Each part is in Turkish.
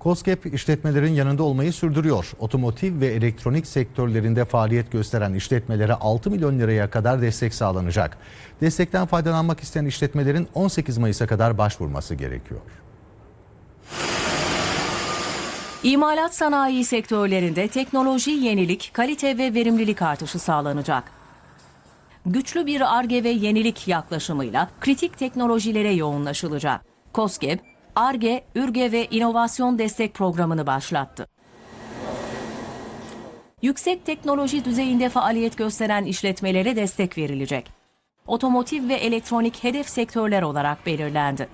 COSGAP işletmelerin yanında olmayı sürdürüyor. Otomotiv ve elektronik sektörlerinde faaliyet gösteren işletmelere 6 milyon liraya kadar destek sağlanacak. Destekten faydalanmak isteyen işletmelerin 18 Mayıs'a kadar başvurması gerekiyor. İmalat sanayi sektörlerinde teknoloji, yenilik, kalite ve verimlilik artışı sağlanacak. Güçlü bir ARGE ve yenilik yaklaşımıyla kritik teknolojilere yoğunlaşılacak. COSGAP, ARGE, ÜRGE ve İnovasyon Destek Programı'nı başlattı. Yüksek teknoloji düzeyinde faaliyet gösteren işletmelere destek verilecek. Otomotiv ve elektronik hedef sektörler olarak belirlendi.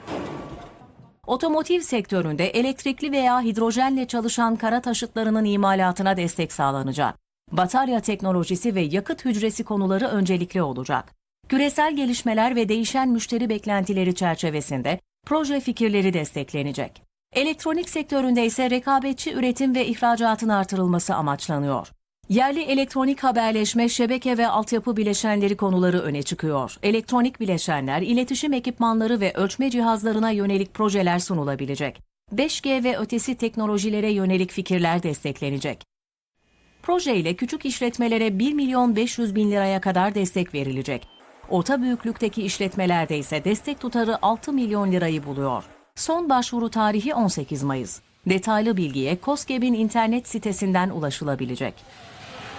Otomotiv sektöründe elektrikli veya hidrojenle çalışan kara taşıtlarının imalatına destek sağlanacak. Batarya teknolojisi ve yakıt hücresi konuları öncelikli olacak. Küresel gelişmeler ve değişen müşteri beklentileri çerçevesinde proje fikirleri desteklenecek. Elektronik sektöründe ise rekabetçi üretim ve ihracatın artırılması amaçlanıyor. Yerli elektronik haberleşme, şebeke ve altyapı bileşenleri konuları öne çıkıyor. Elektronik bileşenler, iletişim ekipmanları ve ölçme cihazlarına yönelik projeler sunulabilecek. 5G ve ötesi teknolojilere yönelik fikirler desteklenecek. Proje ile küçük işletmelere 1 milyon 500 bin liraya kadar destek verilecek. Orta büyüklükteki işletmelerde ise destek tutarı 6 milyon lirayı buluyor. Son başvuru tarihi 18 Mayıs. Detaylı bilgiye COSGAP'in internet sitesinden ulaşılabilecek.